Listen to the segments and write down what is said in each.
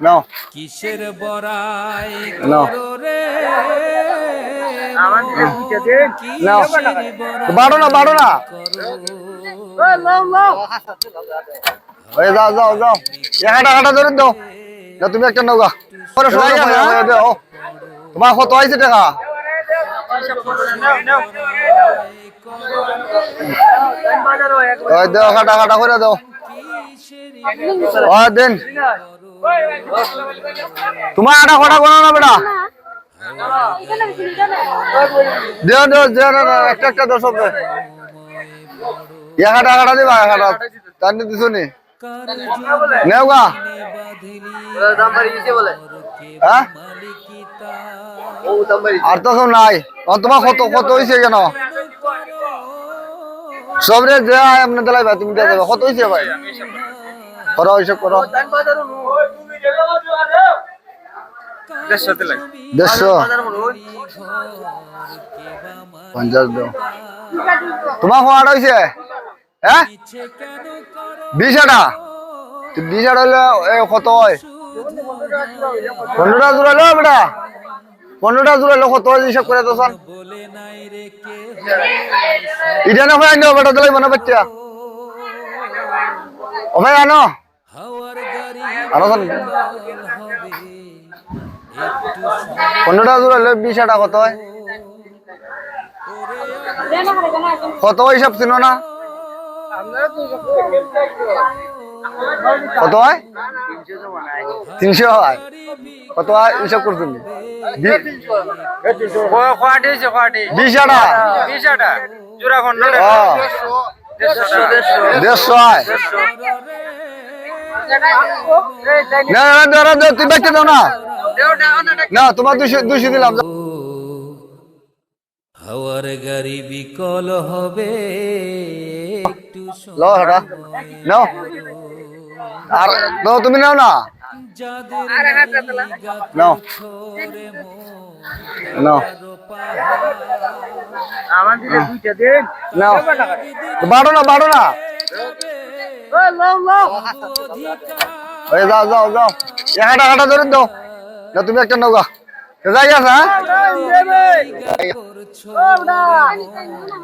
নাও। কিসের বড়াই। করো রে। নাও। বাড়ো না বাড়ো না। করো যাও যাও যাও। একাটা কাটা ধরে দাও না তুমি একটা নৌকা পরে সবাই দাও তোমার কত হয়েছে টাকা? হয় দাও কাটা কাটা করে দাও। দেন তোমার আটা কটা কোনো না বেটা। দিবা। হ্যাঁ? আর তো নাই। তোমার কত কত হয়েছে কেন? সবরে যে এমনি দিলাই ভাই তুমি দেবে। কত হয়েছে ভাই? করো ওইসব করো। দেড়শো পঞ্চাশ দাও। তোমার আটা হয়েছে? হ্যাঁ? বিশ আটা বিশ আটা হলে কত হয়? পনেরোটা জোড়ালো বেটা। পনেরোটা জোড়ালো কত হয় হিসাব করে তো রে ইটা না আনো বেটা দিলাই মনে বাচ্চা। ও ভাই আনো হাওয়ার গাড়ি আনো শোন হবে একটু পনেরোটা জোড়ালো বিশ আটা কত হয়? কত হিসাব চিনো না? কত হয়? তিনশো হয়। কত হয় হিসাব করছেন ক- কয়টি হয়েছে, কয়টি? বিশ আটা বিশ আটা। জোড়া। দেড়শো হয়। না না না, তুই ব্যাগটা দাও না না, দেও। না। তোমার দুশো দুশো দিলাম। হাওয়ার গাড়ি বিকল হবে একটু নাও। আর নাও তুমি নাও না। নাও। বাড়ো না বাড়ো না। ওই যাও যাও যাও এ হাঁটা হাঁটা ধরে দাও না তুমি একটা নৌকা যাই আছে হ্যাঁ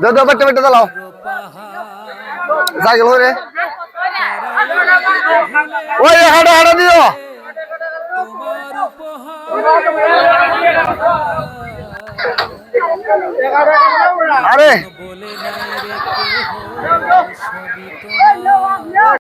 দাও দাও বেটে বেটে চালাও সাইকেল হরে ওই হাঁটা হাঁটা দিও আরে